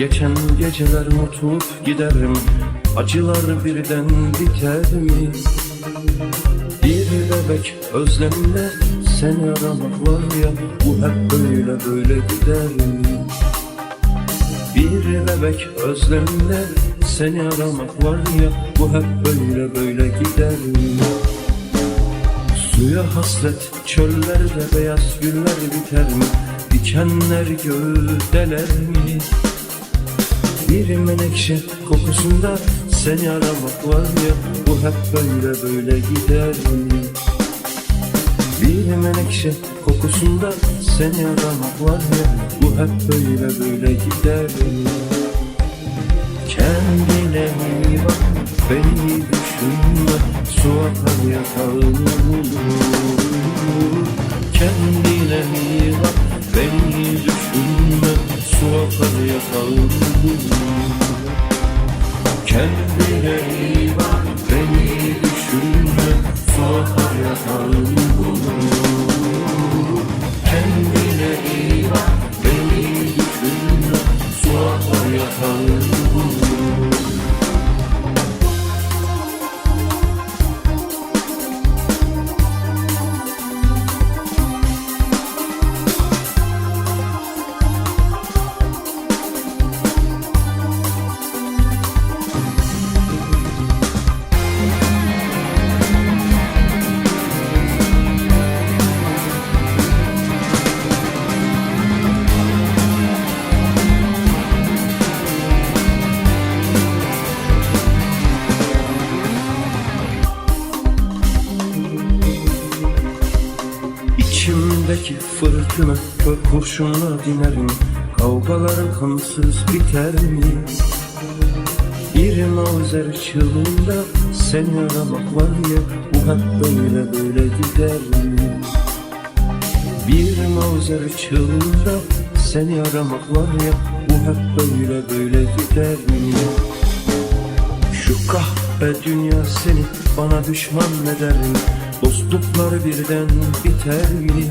Geçen geceler unutup giderim Acılar birden biter mi? Bir bebek özlemle seni aramak var ya Bu hep böyle böyle gider mi? Bir bebek özlemle seni aramak var ya Bu hep böyle böyle gider mi? Suya hasret çöllerde beyaz güller biter mi? Dikenler gövdeler mi? Bir menekşe kokusunda seni aramak var ya Bu hep böyle böyle gider? Bir menekşe kokusunda seni aramak var ya Bu hep böyle böyle gider? Kendine iyi bak beni düşünme Su akar yatağını bulur Kendine iyi Kendine iyi beni düşünme Su akar İçimdeki fırtına kör kurşunla dinerim Kavgalar kansız biter mi? Bir mavzer çığlığında seni aramak var ya Bu hep böyle böyle gider mi? Bir mavzer çığlığında seni aramak var ya Bu hep böyle böyle gider mi? Şu kahpe dünya seni bana düşman eder mi? Dostluklar birden biter mi?